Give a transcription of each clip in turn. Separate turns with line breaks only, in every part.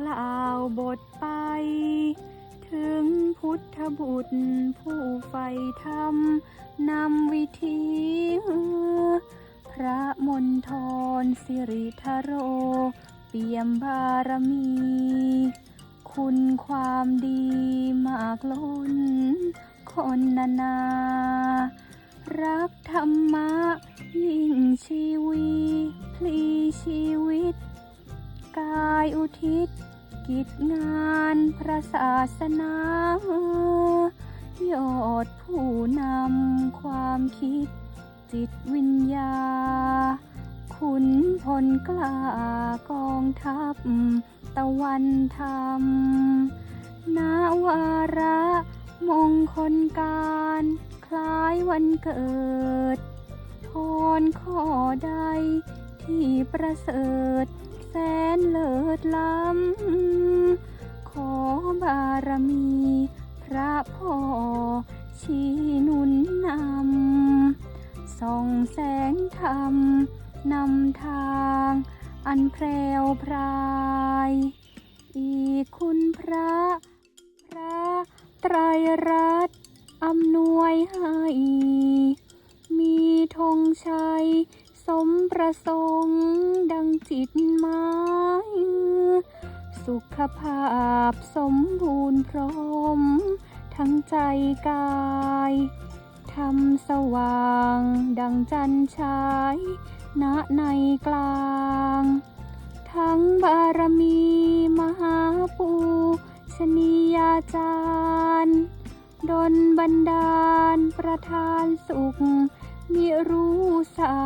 กล่าวบทไป ถึงพุทธบุตรผู้ใฝ่ธรรมนำวิธีพระมนทรสิริธโร เปี่ยมบารมี คุณความดีมากล้น คนนานา รักธรรมะยิ่งชีวี พลีชีวีายอุทิศ กิจงานพระศาสนายอดผู้นำความคิด จิตวิญญา ขุนพลกล้ากองทัพ ตะวันธรรม นาวาระมงคลการ คล้ายวันเกิด พรข้อใดที่ประเสริฐ แสนเลิศล้ำ ขอบารมี พระพ่อชี้นุนนำ ส่องแสงธรรม นำทาง อันแพรวพราย อีกคุณพระ พระไตรรัตน์อำนวยให้ มีธงชัย สมประสงค์ ดังจิตหมายสุขภาพสมบูรณ์พร้อม ทั้งใจกายทำสว่าง ดังจันฉายณในกลาง ทั้งบารมีมหาปูชนียาจารย์ดลบันดาลประทานสุขมิรู้สา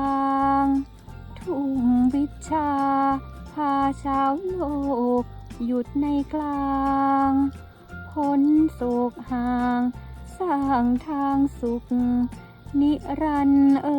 ทุ่มวิชา พาชาวโลก หยุดในกลางพ้นโศกห่าง สร้างทางสุข นิรันดร์เอ่